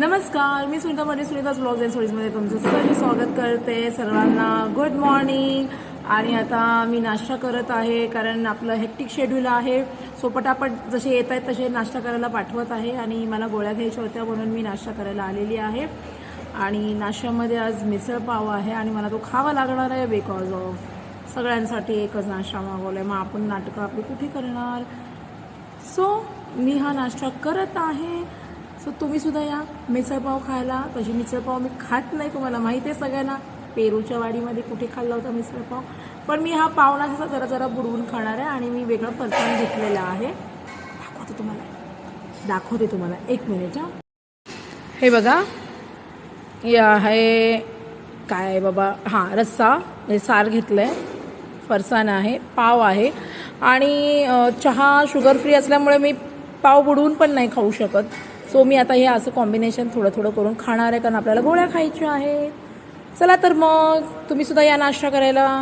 नमस्कार मी सुनीता मध्ये सुनीताच blogs and स्टोरीजमध्ये तुमचं सर्व स्वागत करते सर्वांना. गुड मॉर्निंग आणि आता मी नाश्ता करत आहे कारण आपलं हेक्टिक शेड्यूल आहे. सो पटापट जसे येत आहेत तसे नाश्ता करायला पाठवत आहे आणि मला गोळ्या घ्यायच्या होत्या म्हणून मी नाश्ता करायला आलेली आहे. आणि नाश्त्यामध्ये आज मिसळ पाव आहे आणि मला तो खावा लागणार आहे बिकॉज ऑफ सगळ्यांसाठी एकच नाश्ता मागवला आहे मग आपण नाटकं आपली कुठे करणार? सो मी हा नाश्ता करत आहे. सो तुम्ही सुद्धा या मिसळपाव खायला. तशी मिसळपाव मी खात नाही तुम्हाला. माहीत आहे सगळ्यांना. पेरूच्या वाडीमध्ये कुठे खाल्ला होता मिसळपाव? पण मी हा पावणा नाश्ता जरा जरा बुडवून खाणार आहे आणि मी वेगळं फरसाण घेतलेलं आहे. दाखवते तुम्हाला. दाखवते तुम्हाला. एक मिनिट हा. हे बघा. हे आहे काय बाबा? हां रस्सा. हे सार घेतलं आहे फरसाण आहे. पाव आहे. आणि चहा शुगर फ्री असल्यामुळे मी पाव बुडवून पण नाही खाऊ शकत. सो मी आता हे असं कॉम्बिनेशन थोडं थोडं करून खाणार आहे कारण आपल्याला गोळ्या खायच्या आहेत. चला तर मग तुम्ही सुद्धा या नाश्ता करायला.